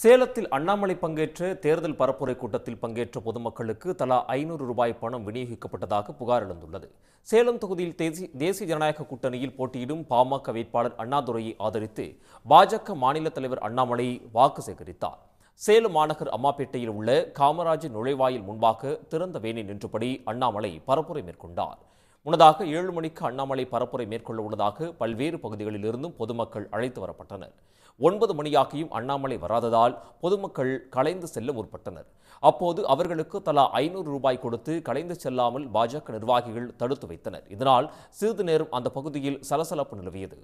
சேலத்தில் அண்ணாமலை பங்கேற்ற தேர்தல் பரப்புரை கூட்டத்தில் பங்கேற்ற பொதுமக்களுக்கு தலா ஐநூறு ரூபாய் பணம் விநியோகிக்கப்பட்டதாக புகார் எழுந்துள்ளது. சேலம் தொகுதியில் தேசிய ஜனநாயக கூட்டணியில் போட்டியிடும் பாமக வேட்பாளர் அண்ணாதுரையை ஆதரித்து பாஜக மாநில தலைவர் அண்ணாமலை வாக்கு சேகரித்தார். சேலம் மாநகர் அம்மாப்பேட்டையில் உள்ள காமராஜர் நுழைவாயில் முன்பாக திறந்த வேனில் நின்றபடி அண்ணாமலை பரப்புரை மேற்கொண்டார். முன்னதாக ஏழு மணிக்கு அண்ணாமலை பரப்புரை மேற்கொள்ள உள்ளதாக பல்வேறு பகுதிகளிலிருந்தும் பொதுமக்கள் அழைத்து வரப்பட்டனர். ஒன்பது மணியாகியும் அண்ணாமலை வராததால் பொதுமக்கள் கலைந்து செல்ல முற்பட்டனர். அப்போது அவர்களுக்கு தலா ஐநூறு ரூபாய் கொடுத்து கலைந்து செல்லாமல் பாஜக நிர்வாகிகள் தடுத்து வைத்தனர். இதனால் சிறிது நேரம் அந்த பகுதியில் சலசலப்பு நிலவியது.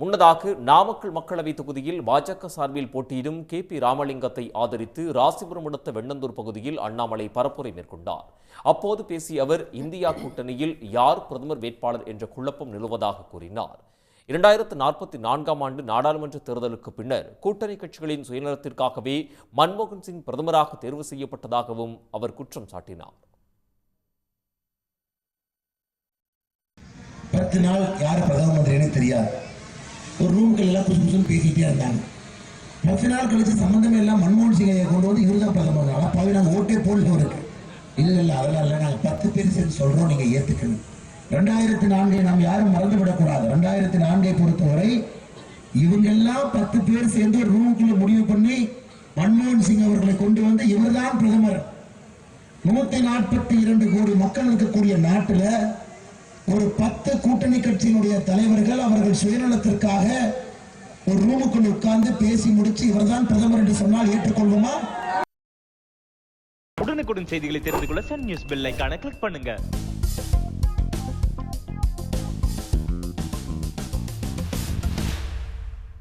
முன்னதாக நாமக்கல் மக்களவை தொகுதியில் பாஜக சார்பில் போட்டியிடும் கே பி ராமலிங்கத்தை ஆதரித்து ராசிபுரம் அடுத்த வெண்ணந்தூர் பகுதியில் அண்ணாமலை பரப்புரை மேற்கொண்டார். அப்போது பேசிய அவர் இந்தியா கூட்டணியில் யார் பிரதமர் வேட்பாளர் என்ற குழப்பம் நிலுவதாக கூறினார். இரண்டாயிரத்து நாற்பத்தி நான்காம் ஆண்டு நாடாளுமன்ற தேர்தலுக்கு பின்னர் கூட்டணி கட்சிகளின் சுயநலத்திற்காகவே மன்மோகன் சிங் பிரதமராக தேர்வு செய்யப்பட்டதாகவும் அவர் குற்றம் சாட்டினார். பத்து நாள் யார் பிரதமர் மந்திரின்னு தெரியாது. ஒரு ரூம்கள் எல்லாம் குசு குசுன்னு பேசிட்டே இருந்தாங்க. பத்து நாள் கழிச்சு சம்பந்தமே எல்லாம் மன்மோகன் சிங்கையை கொண்டு வந்து இவர் தான் பிரதமர் ஆனால் பாவி நாங்கள் ஓட்டே போடல அவருக்கு. இல்லை இல்லை அதெல்லாம் இல்லை. நாங்கள் பத்து பேர் சேர்ந்து சொல்றோம் நீங்க ஏத்துக்கணும். ரெண்டாயிரத்தி நான்கை நாம் யாரும் மறந்து விடக்கூடாது ரெண்டாயிரத்தி நான்கை பொறுத்தவரை இவங்க எல்லாம் பத்து பேர் சேர்ந்து ஒரு ரூமுக்குள்ள முடிவு பண்ணி மன்மோகன் சிங் அவர்களை கொண்டு வந்து இவர்தான் பிரதமர். நூத்தி நாற்பத்தி இரண்டு கோடி மக்கள் இருக்கக்கூடிய நாட்டுல ஒரு பத்து கூட்டணி தலைவர்கள் அவர்கள் சுயநலத்திற்காக ஒரு ரூமுக்குள் உட்கார்ந்து பேசி முடிச்சு இவர்தான் பிரதமர் என்று சொன்னால் ஏற்றுக்கொள்வோமா உடனுக்குடன் செய்திகளை தெரிந்து கொள்ள சன் நியூஸ் பெல் ஐக்கான கிளிக் பண்ணுங்க.